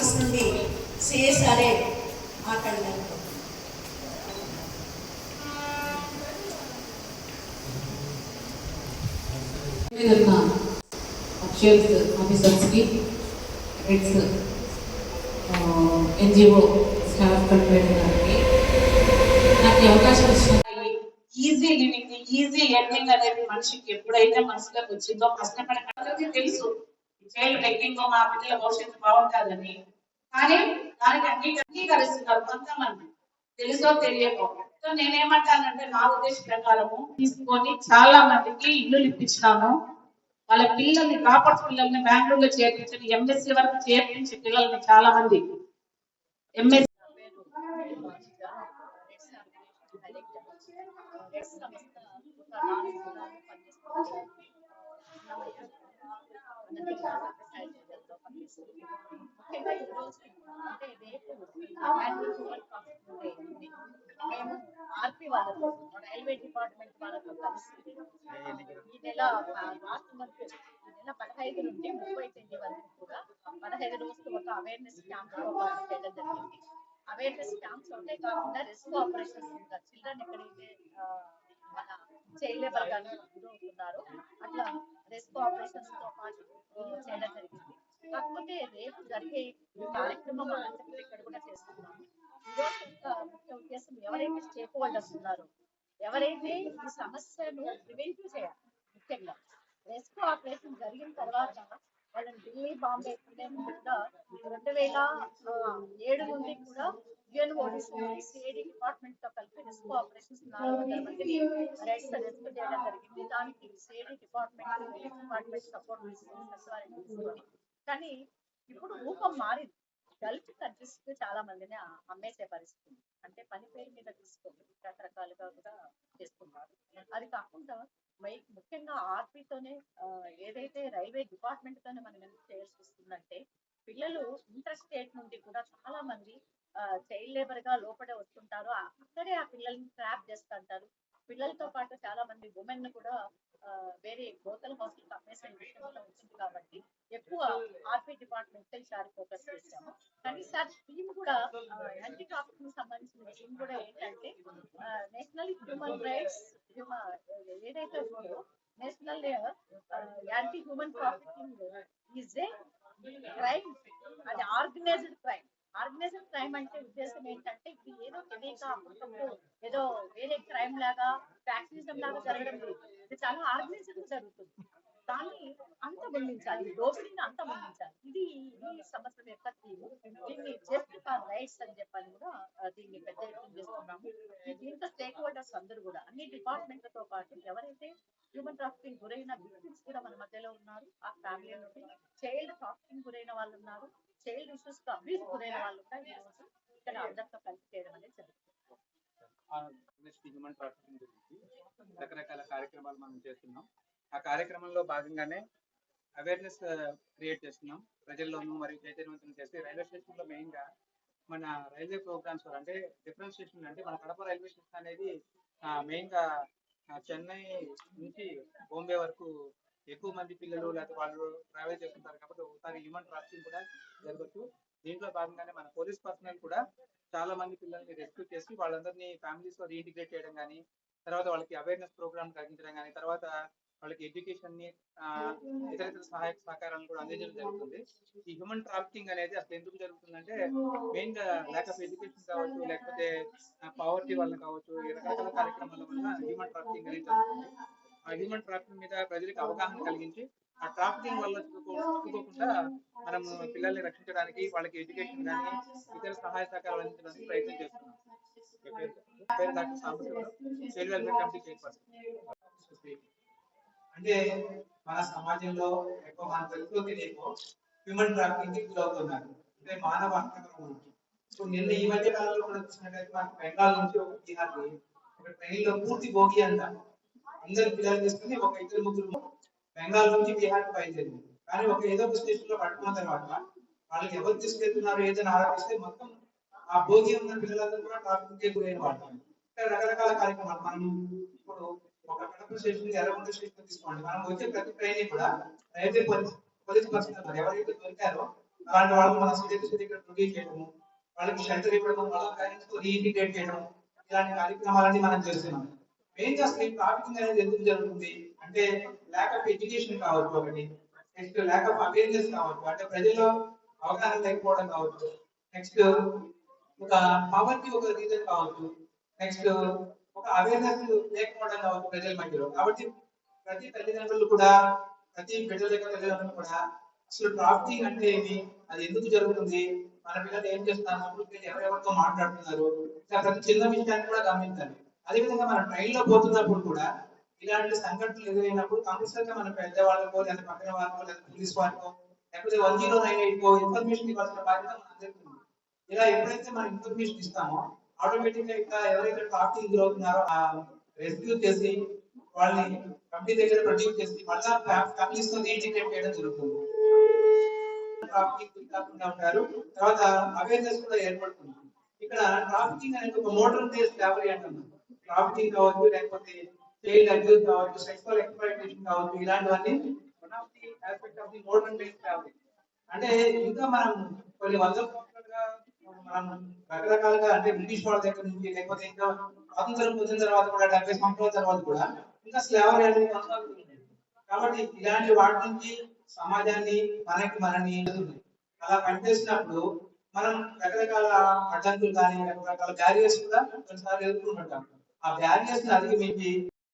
RP police నుండి CSRA మాట్లాడగలరు ఉన్న అఫిషియల్స్ ఆఫీసర్స్కి హెడ్స్ ఎన్జిఓ స్టాఫ్ కల్పేట్ గారికి నాకు అవకాశం ఇచ్చిన ఈజీ లివింగ్ ఈజీ ఎర్నింగ్ అనేది మనిషికి ఎప్పుడైతే మనసులోకి వచ్చిందో కష్టపడే తెలుసు. చైల్డ్ టెక్కింగ్ మా పిల్లల భవిష్యత్తు బాగుంటుందని. కానీ దానికి అంగీ అంగీకరిస్తున్నారు కొంతమంది. తెలుసో తెలియకో. సో నేనేమంటానంటే నా ఉద్దేశ ప్రకారము తీసుకొని చాలా మందికి ఇల్లులు ఇప్పించినాను వాళ్ళ పిల్లల్ని కాపర్స్ పిల్లల్ని బెంగళూరులో చేర్పించి ఎంఎస్సీ వరకు చేర్పించే పిల్లల్ని చాలా మంది ఎంఎస్సీ ఈ రోజు అంటే రేపు ఉంది. మేము ఆర్పి వాళ్ళతో రైల్వే డిపార్ట్మెంట్ వాళ్ళతో కలిసి ఈ నెల లాస్ట్ మంత్ ఈ నెల పదహైదు నుండి ముప్పై తేదీ వరకు కూడా పదహైదు రోజులు ఒక అవేర్నెస్ క్యాంప్ చేయడం జరిగింది అవేర్నెస్ క్యాంప్స్ ఉంటే కాకుండా రెస్క్యూ ఆపరేషన్స్ ఇంకా చిల్డ్రన్ ఎక్కడైతే మన చైల్డ్ అట్లా రెస్క్యూ ఆపరేషన్స్తో పాటు చేయడం జరిగింది కాకపోతే రేపు జరిగే కార్యక్రమం ఇక్కడ కూడా చేస్తున్నాము. ఈరోజు ముఖ్య ఉద్దేశం ఎవరైతే స్టేక్ హోల్డర్స్ ఉన్నారో ఎవరైతే ఈ సమస్యను ప్రివెంటివ్ చేయాలి ముఖ్యంగా రెస్క్యూ ఆపరేషన్ జరిగిన తర్వాత వాళ్ళని ఢిల్లీ బాంబే కూడా రెండు వేల ఏడు నుండి కూడా యుఎన్ ఓడిసి సిఐడి డిపార్ట్మెంట్తో కలిపి రెస్క్యూ ఆపరేషన్స్ నాలుగు వందల మందిని రైట్స్ రెస్క్యూ చేయడం జరిగింది. దానికి సిఐడి డిపార్ట్మెంట్ డిపార్ట్మెంట్ సపోర్ట్ తీసుకొని కానీ ఇప్పుడు రూపం మారింది. గల్ఫ్ కంట్రీస్కి చాలా మందిని అమ్మేసే పరిస్థితి అంటే పని పేరు మీద తీసుకొని రకరకాలుగా కూడా చేస్తున్నారు. అది కాకుండా మై- ముఖ్యంగా RP తోనే ఏదైతే రైల్వే డిపార్ట్మెంట్ తోనే మనం ఎందుకు చేయాల్సి వస్తుందంటే పిల్లలు ఇంటర్ స్టేట్ నుండి కూడా చాలా మంది చైల్డ్ లేబర్గా లోపడే వస్తుంటారు. ఆ- అక్కడే ఆ పిల్లల్ని ట్రాప్ చేస్తుంటారు. పిల్లలతో పాటు చాలా మంది ఉమెన్ కూడా వేరే గోతల హౌస్కి అమ్మేసిన విషయంలో కూడా ఉంటుంది కాబట్టి ఎక్కువ ఆర్పీ డిపార్ట్మెంట్ ఈసారి ఫోకస్ చేశాము కానీ సార్ థీమ్ కూడా యాంటీ ట్రాఫికింగ్ సంబంధించిన థీమ్ కూడా ఏంటంటే నేషనల్ హ్యూమన్ రైట్స్ ఏదైతే ఉందో national anti human trafficking is a crime అది ఆర్గనైజ్డ్ క్రైమ్ ఆర్గనైజ్డ్ క్రైమ్ అంటే ఉద్దేశం ఏంటంటే ఇది ఏదో తెలియక అప్పటికప్పుడు ఏదో వేరే క్రైమ్ లాగా ఫ్యాక్షనిజం లాగా జరగడం లేదు. ఇది చాలా ఆర్గనైజ్డ్ జరుగుతుంది. దాన్ని అంత బంధించాలి దోపిడీని అంత బంధించాలి ఇది ఈ సంవత్సరం యొక్క తీరు దీన్ని జస్ట్ ఫర్ రైట్స్ అని చెప్పని కూడా దీన్ని పెద్ద ఎత్తున చేస్తున్నాము. దీంతో స్టేక్ హోల్డర్స్ అందరూ కూడా అన్ని డిపార్ట్మెంట్లతో పాటు ఎవరైతే హ్యూమన్ ట్రాఫికింగ్ గురైన విక్టిమ్స్ కూడా మన మధ్యలో ఉన్నారు ఆ ఫ్యామిలీ నుండి చైల్డ్ ట్రాఫికింగ్ గురైన వాళ్ళు ఉన్నారు. చైల్డ్ ఇష్యూస్తో అబ్యూస్ గురైన వాళ్ళు కూడా ఈ రోజు ఇక్కడ అందరితో కలిసి చేయడం అనేది జరుగుతుంది హ్యూమన్ ట్రాఫికింగ్ గురించి రకరకాల కార్యక్రమాలు మనం చేస్తున్నాం. ఆ కార్యక్రమంలో భాగంగానే అవేర్నెస్ క్రియేట్ uh, చేస్తున్నాం. ప్రజల్లోనూ మరియు చైతన్యవంతం చేస్తే రైల్వే స్టేషన్లో మెయిన్గా మన రైల్వే ప్రోగ్రామ్స్ అంటే డిఫరెంట్ స్టేషన్ అంటే మన కడప రైల్వే స్టేషన్ అనేది మెయిన్గా చెన్నై నుంచి బాంబే వరకు ఎక్కువ మంది పిల్లలు లేకపోతే వాళ్ళు ట్రావెల్ చేస్తుంటారు కాబట్టి ఒకసారి హ్యూమన్ ట్రాఫికింగ్ కూడా జరగచ్చు. దీంట్లో భాగంగానే మన పోలీస్ పర్సనల్ కూడా చాలా మంది పిల్లల్ని రెస్క్యూ చేసి వాళ్ళందరినీ ఫ్యామిలీస్లో రీఇంటిగ్రేట్ చేయడం కానీ తర్వాత వాళ్ళకి అవేర్నెస్ ప్రోగ్రామ్ కలిగించడం కానీ తర్వాత వాళ్ళకి ఎడ్యుకేషన్ని ఇతర ఇతర సహాయక సహకారాలను కూడా అందించడం జరుగుతుంది. ఈ హ్యూమన్ ట్రాఫికింగ్ అనేది అసలు ఎందుకు జరుగుతుందంటే మెయిన్గా ల్యాక్ ఆఫ్ ఎడ్యుకేషన్ కావచ్చు లేకపోతే పవర్టీ వల్ల కావచ్చు రకరకాల కార్యక్రమాల వల్ల హ్యూమన్ ట్రాఫికింగ్ అనేది జరుగుతుంది. హ్యూమన్ ట్రాఫికింగ్ మీద ప్రజలకు అవగాహన కలిగించి ఆ ట్రాఫికింగ్ వల్ల చిక్కుకో- చిక్కుకోకుండా మనం పిల్లల్ని రక్షించడానికి వాళ్ళకి ఎడ్యుకేషన్ కానీ ఇతర సహాయ సహకారాలు అందించడానికి ప్రయత్నం చేస్తున్నాం. పేరు? Doctor Sambasivarao child welfare committee chairperson అంటే మన సమాజంలో ఎక్కువ మన తెలుగు తెలియకో హ్యూమన్ ట్రాఫికింగ్కి గురవుతున్నారు. అంటే మానవ అక్రమం సో నిన్న ఈ మధ్య కాలంలో కూడా చూసినట్లయితే మనకు బెంగాల్ నుంచి ఒక బీహార్ ఒక ట్రైన్లో పూర్తి భోగి అంట. అందరు పిల్లలు తీసుకుని ఒక ఇద్దరు ముగ్గురు బెంగాల్ నుంచి బీహార్కి బయలుదేరింది కానీ ఒక ఏదో ఒక స్టేషన్లో పట్టుకున్న తర్వాత వాళ్ళకి ఎవరు తీసుకెళ్తున్నారు ఏదైనా ఆలోచిస్తే మొత్తం ఆ భోగి ఉన్న పిల్లలందరూ కూడా ట్రాఫిక్కి గురైన వాళ్ళు. రకరకాల కార్యక్రమాలు. మనం ఇప్పుడు ఒక కడప స్టేషన్ ఎర్రగొండ స్టేషన్ తీసుకోండి. మనం వచ్చే ప్రతి ట్రైన్ కూడా రైల్వే పోలీస్ పర్సనల్ ఎవరైతే దొరికారో అలాంటి వాళ్ళకి మనం సిటీ ఇక్కడ ప్రొడ్యూస్ చేయడము వాళ్ళకి షెల్టర్ ఇవ్వడం వాళ్ళ పేరెంట్స్ రీఇంటిగ్రేట్ చేయడం ఇలాంటి కార్యక్రమాలన్నీ మనం చేస్తున్నాం. ఏం చేస్తుంది ట్రాఫికింగ్ అనేది ఎందుకు జరుగుతుంది? అంటే ల్యాక్ ఆఫ్ ఎడ్యుకేషన్ కావచ్చు ఒకటి నెక్స్ట్ ల్యాక్ ఆఫ్ అవేర్నెస్ కావచ్చు అంటే ప్రజల్లో అవగాహన లేకపోవడం కావచ్చు. నెక్స్ట్ ఒక పవర్టీ ఒక రీజన్ కావచ్చు. నెక్స్ట్ ఒక అవేర్నెస్ లేకపోవడం కావచ్చు ప్రజల మధ్యలో. కాబట్టి ప్రతి తల్లిదండ్రులు కూడా ప్రతి బిడ్డల యొక్క తల్లిదండ్రులు కూడా అసలు ట్రాఫికింగ్ అంటే ఏమి అది ఎందుకు జరుగుతుంది? మన పిల్లలు ఏం చేస్తున్నారు? ఎవరెవరితో మాట్లాడుతున్నారు? ప్రతి చిన్న విషయాన్ని కూడా గమనించాలి. అదేవిధంగా మన ట్రైన్లో పోతున్నప్పుడు కూడా ఇలాంటి సంఘటనలు ఎదురైనప్పుడు కంపల్సరిగా మన పెద్దవాళ్ళకో లేదా పక్కన వాళ్ళకో లేదా పోలీస్ వాళ్ళకో లేకపోతే వన్ జీరో నైన్ ఎయిట్ కో ఇన్ఫర్మేషన్ ఇవ్వాల్సిన బాధ్యత మనం అందరికీ ఉంది. ఇలా ఎప్పుడైతే మనం ఇన్ఫర్మేషన్ ఇస్తామో ఆటోమేటిక్గా ఇక్కడ ఎవరైతే ట్రాఫిక్ గురవుతున్నారో ఆ రెస్క్యూ చేసి వాళ్ళని కంపెనీ దగ్గర ప్రొడ్యూస్ చేసి మళ్ళా ఫ్యామిలీస్తో రీఇంటిగ్రేట్ చేయడం జరుగుతుంది. ట్రాఫికింగ్ కాకుండా ఉంటారు. తర్వాత అవేర్నెస్ కూడా ఏర్పడుతుంది. ఇక్కడ ట్రాఫికింగ్ అనేది ఒక మోడర్న్ డే స్లావరీ అంటున్నాం ట్రాఫికింగ్ కావచ్చు లేకపోతే ఫెయిల్ అబ్యూస్ కావచ్చు సెక్సువల్ ఎక్స్ప్లాయిటేషన్ కావచ్చు ఇలాంటివన్నీ one of the aspect of the modern day slavery అంటే ఇంకా మనం కొన్ని వందల సంవత్సరాలుగా మనం రకరకాలుగా అంటే బ్రిటిష్ వాళ్ళ దగ్గర నుంచి లేకపోతే ఇంకా స్వాతంత్రం పొందిన తర్వాత కూడా డెబ్బై సంవత్సరాల తర్వాత కూడా ఇంకా స్లావరీ అనేది కొనసాగుతుంది. కాబట్టి ఇలాంటి వాటి నుంచి సమాజాన్ని మనకి మనని అలా పనిచేసినప్పుడు మనం రకరకాల అడ్డంకులు కానీ రకరకాల బ్యారియర్స్ కూడా కొన్నిసార్లు ఎదుర్కొంటుంటాం. ఆ బ్యారియర్స్ని అధిగమించి